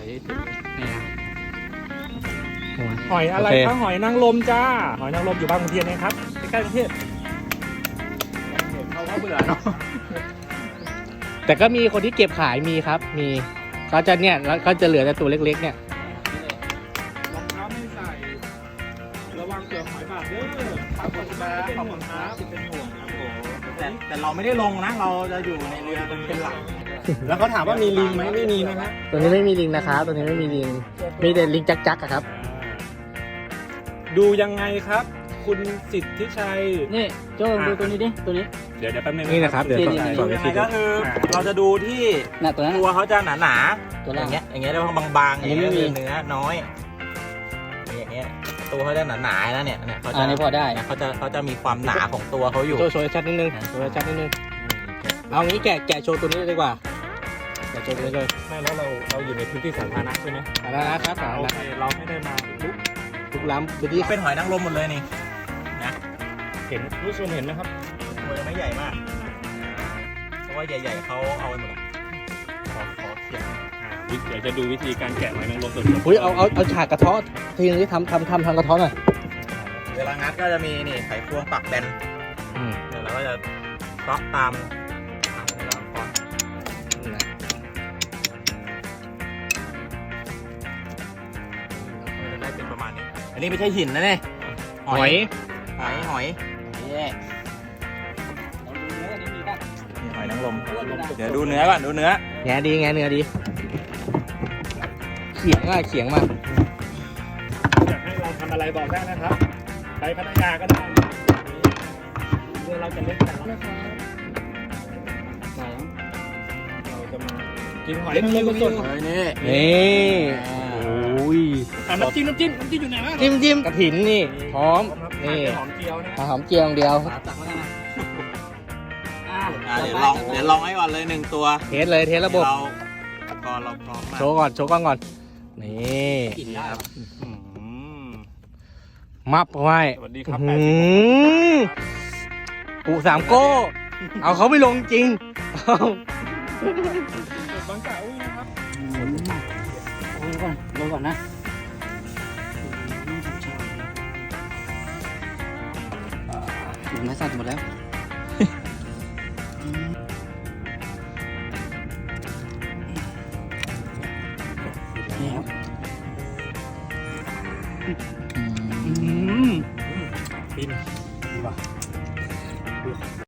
อยนี่นะหอยอะไรโอเค คะหอยนางรมจ้า หอยนางรมอยู่บางขุนเทียนเองครับใกล้ๆกรุงเทพเขาก็เบื่อเนาะแต่ก็มีคนที่เก็บขายมีครับ มีเขาจะเนี่ยแล้วเขาจะเหลือแต่ตัวเล็ก ๆ เนี่ย รองเท้าไม่ใส่ ระวังเปลือกหอยบาดเด้อครับขอบคุณครับขอบคุณครับเป็นห่วงครับผมแต่แต่เราไม่ได้ลงนะ เราจะอยู่ในเรือเป็นหลัก แล้วเขาถามว่ามีลิงไหมไม่มีนะฮะตัวนี้ไม่มีลิงนะครับตัวนี้ไม่มีลิง มีแต่ลิงจักจักๆอะครับ ดูยังไงครับ คุณสิทธิชัย นี่โจ้ดูตัวนี้ดิตัวนี้ เดี๋ยวเดี๋ยวแป๊บนึงนี่นะครับเดี๋ยวนี่สอนนี่สอนยัวิงไงธีดูก็คือเราจะดูที่น่ะตัวนั้นตัวน่ะเขาจะหนาตัวๆอล่างย่างเงี้ยอย่างเงี้ยเรียกว่าบางๆอัอนย่างนี้เงี้ยไม่มีคือเนื้อน้อยอย่างเงี้ยตัวเขาจะหนาๆนะเนี่ยเนี่ยเขาอัจะนนี้พอได้เนี่ยเขาจะเขาจะมีความหนาของตัวเขาอยู่โชว์โชว์ชัดนิดนึงโชว์ชัดนิดนึงเอางี้แกะแกะโชว์ตัวนี้เลยดีกว่า แกะโชว์ตัวนี้เลยไม่แล้วเราเราอยู่ในพื้นที่สาธารณะใช่ไหมสาธารณะครับสาอ่าธารโอณะเคเราไม่ได้มาลุกทุกล้ำพื้นที่เป็นหอยนางรมหมดเลยนี่เห็นรู้ชมเห็นไหมครับตัวยังไม่ใหญ่มาก เพราะว่าใหญ่ๆเขาเอาไปหมดแล้วขอขอเขียนอ่าวิเดี๋ยวจะดูวิธีการแกะหอยนางรมสดๆอุ้ยเอาเอาเอาฉากกระเทาะทีนึงที่ทำทำทำทางกระเทาะหน่อยเวลางัดก็จะมีนี่ไขควงปักแบนอืม เดี๋ยวเราก็จะเซาะตาม เป็นประมาณนี้อันนี้ไม่ใช่หินนะเนี่ยหอย หอยหอยนี่เราดูเนื้อนี่มีป่ะนี่หอยนางรมเดี๋ยวดูเนื้อก่อนดูเนื้อแงดีแงเนื้อดี เขียงอะเขียงมาอยากให้เราทำอะไรบอกได้นะครับไปพัทยาก็ได้เรือเราจะเล็กแต่เราเราจะมากินหอยนางรมสดเฮ้ยนี่นี่โอ้ยๆอะน้ำจิ้มน้ำจิ้มน้ำจิ้มอยู่ไหนวะจิ้มจิ้มกระถินนี่พร้อมนี่นี่หอมเจียวนะหอมเจียวอย่างเดียวตักไว้นะอ่าอะเดี๋ยวลองเดี๋ยวลองให้ก่อนเลยหนึ่งตัวเทสเลยเทสระบบเราพอเราพร้อมมาโชว์ก่อนโชว์กล้องก่อนนี่กินได้อืมมับเข้าไว้สวัสดีครับอื้อหือปุสามโก้ เอาเขาไม่ลงจริงเอาบางกะอุ้ยนะครับ โรยก่อนโรยก่อนนะหนูน้อยสั่นหมดแล้วนี่ครับอืม ฟินดีป่ะ